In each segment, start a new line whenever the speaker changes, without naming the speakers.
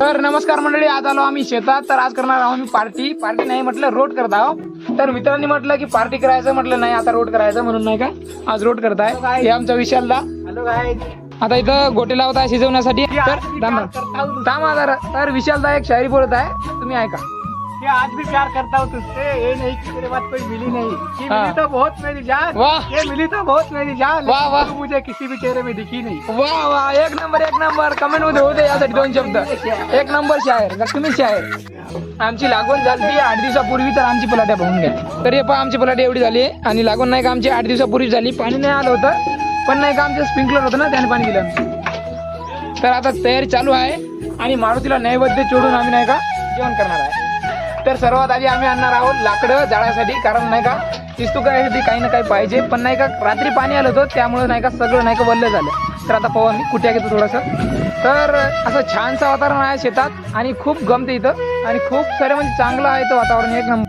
तर नमस्कार मंडळी आज आलो आम्ही शेतात. तर आज करणार आहोत आम्ही पार्टी. पार्टी नाही म्हटलं रोड करत आहोत. तर मित्रांनी म्हटलं की पार्टी करायचं म्हटलं नाही आता रोड करायचं म्हणून नाही का आज रोड करत आहे. हे आमच्या विशालला आता इथं गोटे लावत आहे शिजवण्यासाठी. तर थांबा. तर विशालदा एक शायरी बोलत आहे. तुम्ही ऐका.
कि आज भी प्यार करता हूँ तुझसे। ये नहीं कि तेरे बाद कोई मिली नहीं। कि
हाँ।
मिली तो बहुत मेरी जान।
वाह।
ये मिली तो बहुत मेरी जान
वाह, वाह।
तू मुझे किसी भी चेहरे में दिखी नहीं।
वा वा एक नंबर एक नंबर। कमेंटमध्ये होते यासाठी दोन शब्द। एक नंबर शायर लक्ष्मी शायर। आमची लागवण झाली आठ दिवसापूर्वी तर आमची पलाट्या पाहून घ्या. तर हे पहा आमची पलाटी एवढी झाली आणि लागवण नाही का आमची आठ दिवसापूर्वी झाली. पाणी नाही आलं होतं पण नाही का आमचं स्प्रिंकलर होतं ना त्याने पाणी दिलं. तर आता तयारी चालू आहे आणि मारुतीला नैवेद्य चोडून आम्ही नाही का जेवण करणार आहे. तर सर्वात आधी आम्ही आणणार आहोत लाकडं जाळ्यासाठी कारण नाही का शिस्तू करायसाठी काही ना काही पाहिजे. पण नाही का रात्री पाणी आलं होतं त्यामुळे नाही का सगळं नाही का वल्ल झालं. तर आता पाहू आम्ही कुठे घेतो थोडंसं. तर असं छानसं वातावरण आहे शेतात आणि खूप गमते इथं आणि खूप सारे म्हणजे चांगलं आहे इथं वातावरण एक नंबर.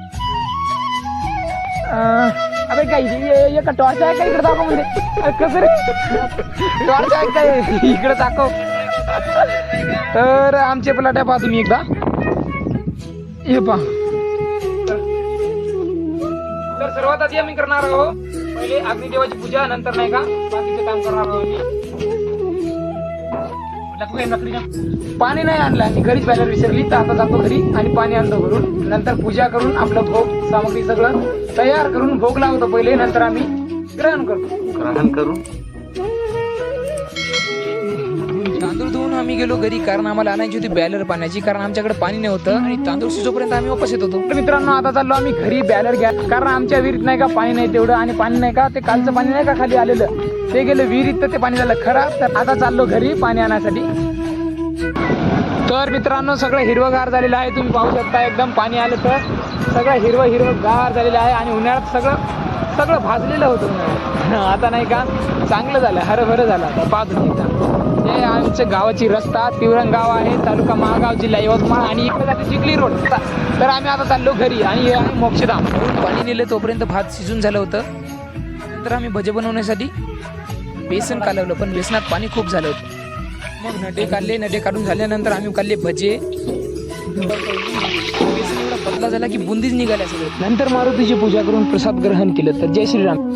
अं, अबे काय एका टॉर्च आहे का इकडे दाखव म्हणजे? कसं रे? टॉर्च आहे काय इकडे दाखव. तर आमचे पलाट्या पहा तुम्ही एकदा. हे पहा तर सर्वात आधी आम्ही करणार आहोत पहिले अग्निदेवाची पूजा नंतर नाही का बाकीचे काम करणार आहोत आम्ही. पाणी नाही आणलं आणि घरीच बॅनर विसरली तर आता जातो घरी आणि पाणी आणतो घरून. नंतर पूजा करून आपलं भोग सामग्री सगळं तयार करून भोग लावतो पहिले नंतर आम्ही ग्रहण करतो.
ग्रहण करून?
तांदूळ धुवून आम्ही गेलो घरी कारण आम्हाला आणायची होती बॅलर पाण्याची कारण आमच्याकडे पाणी नव्हतं आणि तांदूळ शिजोपर्यंत आम्ही वापस येत होतो. तर मित्रांनो आता चाललो आम्ही घरी बॅलर घ्या कारण आमच्या विहिरीत नाही का पाणी नाही तेवढं आणि पाणी नाही का ते कालचं पाणी नाही का खाली आलेलं? ते गेलं विहिरीत तर ते पाणी झालं खराब. तर आता चाललो घरी पाणी आणण्यासाठी तर मित्रांनो सगळं हिरवगार झालेलं आहे. तुम्ही पाहू शकता एकदम पाणी आलं तर. सगळं हिरवं हिरवं गार झालेलं आहे आणि उन्हाळ्यात सगळं सगळं भाजलेलं होतं. आता नाही का चांगलं झालं हरभरं झालं आता पाजून मिनिटं हे आमच्या गावाची रस्ता तिवरंग गाव आहे तालुका महागाव जिल्हा यवतमाळ आणि इकडे जाते चिखली रोड. तर आम्ही आता चाललो घरी आणि हे आहे मोक्षधाम. पाणी नेलं तोपर्यंत भात शिजून झालं होतं. नंतर आम्ही भजे बनवण्यासाठी बेसन कालवलं पण बेसनात पाणी खूप झालं होतं. मग नटे काढले नटे काढून झाल्यानंतर आम्ही काढले भजे. झाला की बुंदीच निघाल्या सगळं. नंतर मारुतीची पूजा करून प्रसाद ग्रहण केलं तर जय श्रीराम.